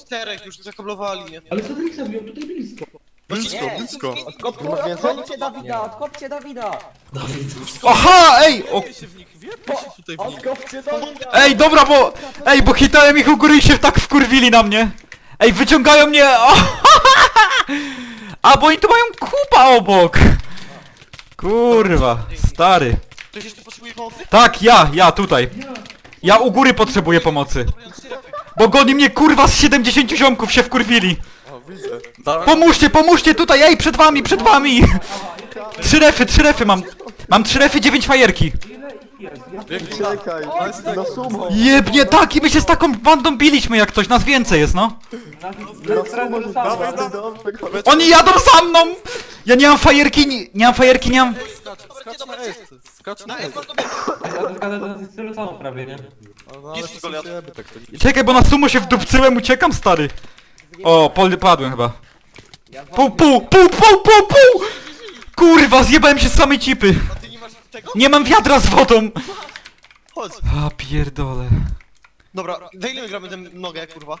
Czterech już zakablowali mnie. Ale co Drixa wziął tutaj blisko? Blisko, blisko. Odkop- Odkopcie Dawida, odkopcie Dawida! Aha, ej! O, Wiepcie się w nich, wiepcie się tutaj w nich. Odkopcie Dawida! ej, dobra, bo... Ej, bo hitałem ich u góry i się tak wkurwili na mnie. Ej, wyciągają mnie... O, A, bo oni tu mają kupa obok. Kurwa, stary. Ktoś jeszcze potrzebuje pomocy? Tak, ja, ja tutaj. Ja u góry potrzebuję pomocy. Dobra, ja czterech. Bo goni mnie kurwa z 70 ziomków się wkurwili. O, widzę. Dałem Pomóżcie, pomóżcie tutaj, ej, przed wami, przed wami. Trzy refy, trzy refy mam. Mam trzy refy, dziewięć fajerki. Czekaj, na sumo! Jebnie tak i my się z taką bandą biliśmy jak coś, nas więcej jest, no. na, sumo. Oni jadą za mną! Ja nie mam fajerki, nie, nie mam fajerki, nie mam... Skacz, skacz na S, skacz na S. Zgadza, tyle samo prawie, nie? No, ale to tak to nie... Czekaj, bo na sumo się wdupcyłem, uciekam, stary. O, pol- padłem chyba. Pół, pół, pół, pół, pół, pół! Kurwa, zjebałem się z samej cipy. A ty nie masz tego? Nie mam wiadra z wodą. Chodź. A pierdole. Dobra, za ile my gramy tę nogę, kurwa?